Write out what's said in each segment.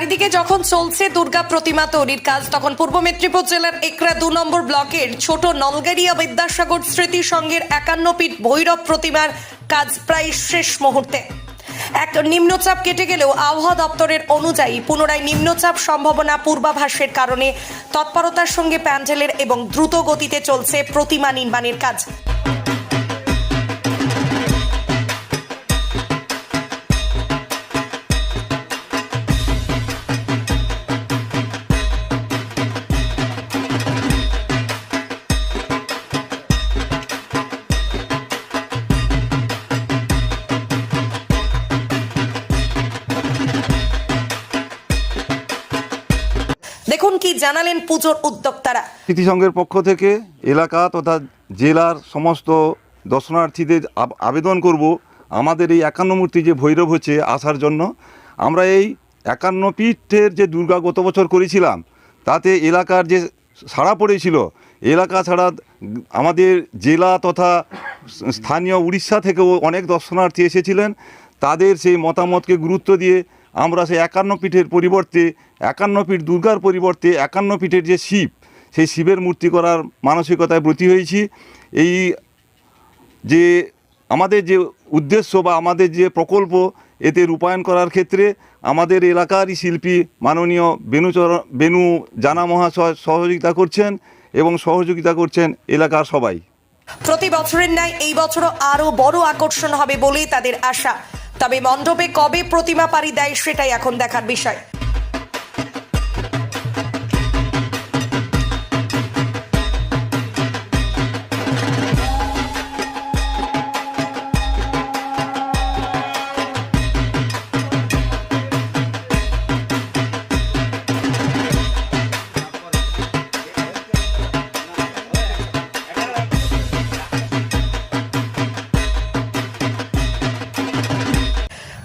চারিদিকে যখন চলছে দুর্গা প্রতিমা তৈরির কাজ, তখন পূর্ব মেদিনীপুর জেলার একরা দু নম্বর ব্লকের ছোট নলগেরিয়া বিদ্যাসাগর স্মৃতি সংঘের একান্ন ফিট ভৈরব প্রতিমার কাজ প্রায় শেষ মুহূর্তে। এক নিম্নচাপ কেটে গেলেও আবহাওয়া দপ্তরের অনুযায়ী পুনরায় নিম্নচাপ সম্ভাবনা পূর্বাভাসের কারণে তৎপরতার সঙ্গে প্যান্ডেলের এবং দ্রুত গতিতে চলছে প্রতিমা নির্মাণের কাজ। দেখুন কি জানালেন পুজোর উদ্যোক্তারা। স্মৃতিসংঘের পক্ষ থেকে এলাকা তথা জেলার সমস্ত দর্শনার্থীদের আবেদন করব আমাদের এই একান্ন মূর্তি যে ভৈরব হচ্ছে আসার জন্য। আমরা এই একান্ন পীঠের যে দুর্গা গত বছর করেছিলাম, তাতে এলাকার যে সাড়া পড়েছিল, এলাকা ছাড়া আমাদের জেলা তথা স্থানীয় উড়িষ্যা থেকেও অনেক দর্শনার্থী এসেছিলেন। তাদের সেই মতামতকে গুরুত্ব দিয়ে আমরা সেই একান্ন পীঠের পরিবর্তে, একান্ন পীঠ দুর্গার পরিবর্তে, একান্ন পীঠের যে শিব, সেই শিবের মূর্তি করার মানসিকতায় ব্রতী হয়েছি। এই যে আমাদের যে উদ্দেশ্য বা আমাদের যে প্রকল্প, এতে রূপায়ণ করার ক্ষেত্রে আমাদের এলাকারই শিল্পী মাননীয় বেনুচর বেনু জানা মহাশয় সহযোগিতা করছেন এবং সহযোগিতা করছেন এলাকার সবাই। প্রতি বছরের ন্যায় এই বছরও আরও বড় আকর্ষণ হবে বলেই তাদের আশা। তবে মণ্ডপে কবে প্রতিমা পাড়ি দেয় সেটাই এখন দেখার বিষয়।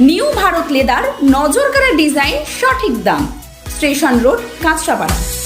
নিউ ভারত লেদার নজরকাড়া ডিজাইন সঠিক দাম। Station road Kanchrapara.